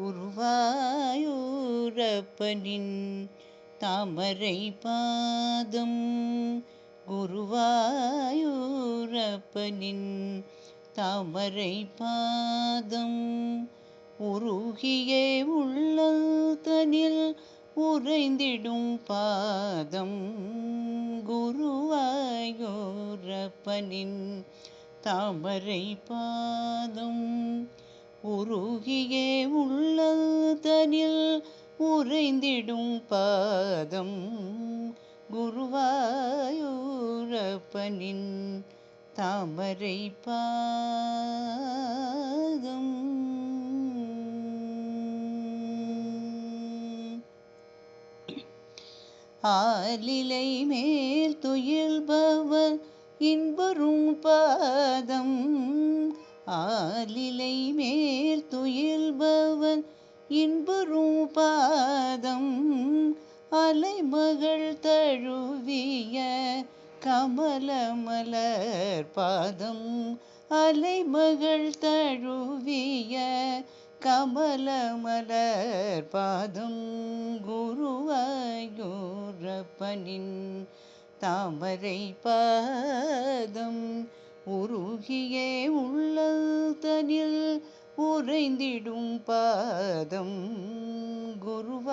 குருவாயூரப்பனின் தாமரை பாதம். குருவாயூரப்பனின் தாமரை பாதம். உருகியே உள்ளதனில் உறைந்திடும் பாதம். குருவாயூரப்பனின் தாமரை பாதம். உருகியே உள்ளதனில் உறைந்திடும் பாதம் குருவாயூரப்பனின் தாமரை பாதம். ஆலிலை மேல் துயில்பவர் இன்பரும் பாதம் ஆலிலை மேல் துயில்பவன் இன்பரும் பாதம் அலைமகள் தழுவிய கமலமலர் பாதம் அலைமகள் தழுவிய கமலமலர் பாதம் குருவாயூரப்பனின் தாமரை பா உள்ளதனில் உறைந்திடும் பாதம் குருவாயூரப்பனின்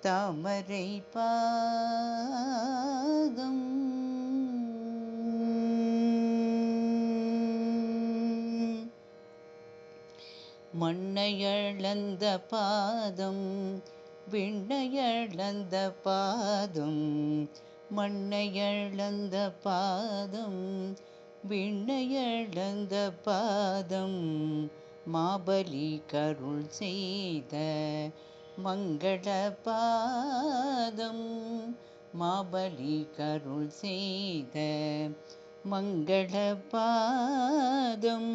தாமரை பாதம். மண்ணையளந்த பாதம் விண்ணையளந்த பாதம் மண்ணையளந்த பாதம் விண்ணையளந்த பாதம் மாபலி கருள் செய்த மங்கள பாதம் மாபலி கருள் செய்த மங்கள பாதம்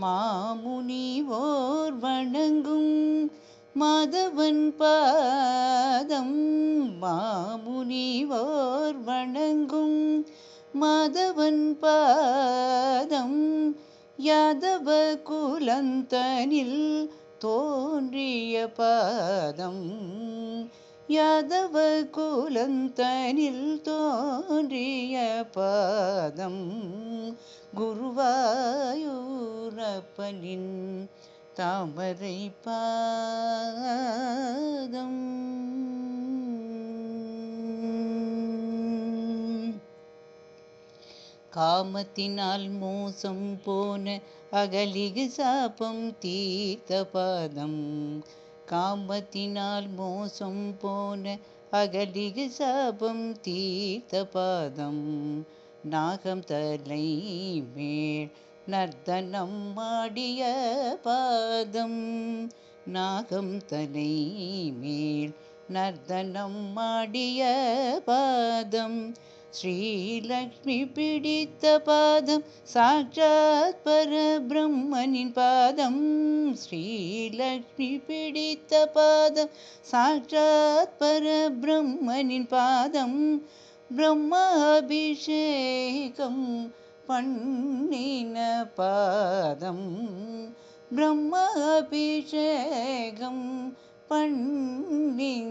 மாமுனிவோர் வணங்கும் மாதவன் பாதம் மாமுனிவோர் வணங்கும் மாதவன் பாதம் யாதவ குலந்தனில் தோன்றிய பாதம் யாதவ குலந்தனில் தோன்றிய பாதம் குருவாயூரப்பனின் தாமரை பா காமத்தினால் மோசம் போன அகலிகு சாபம் தீர்த்த பாதம். காமத்தினால் மோசம் போன அகலிகு சாபம் தீர்த்த பாதம். நாகம் தலை மேல் நர்த்தனம் மாடிய பாதம். நாகம் தலை மேல் நர்த்தனம் மாடிய பாதம். श्रीलक्ष्मीपीडितपादं साक्षात् परब्रह्मनिन् पादं श्रीलक्ष्मीपीडितपादं साक्षात् परब्रह्मनिन् पादं ब्रह्माभिषेकं पण्नपादम् ब्रह्माभिषेकं पण्नपादम्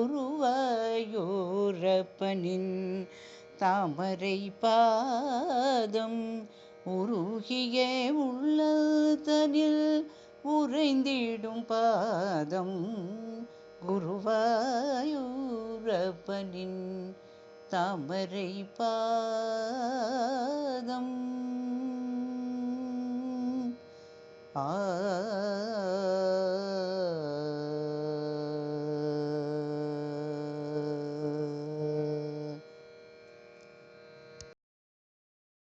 குருவாயூரப்பனின் தாமரை பாதம் உருகிய உள்ளதனில் உறைந்திடும் பாதம் குருவாயூரப்பனின் தாமரை பாதம். ஆ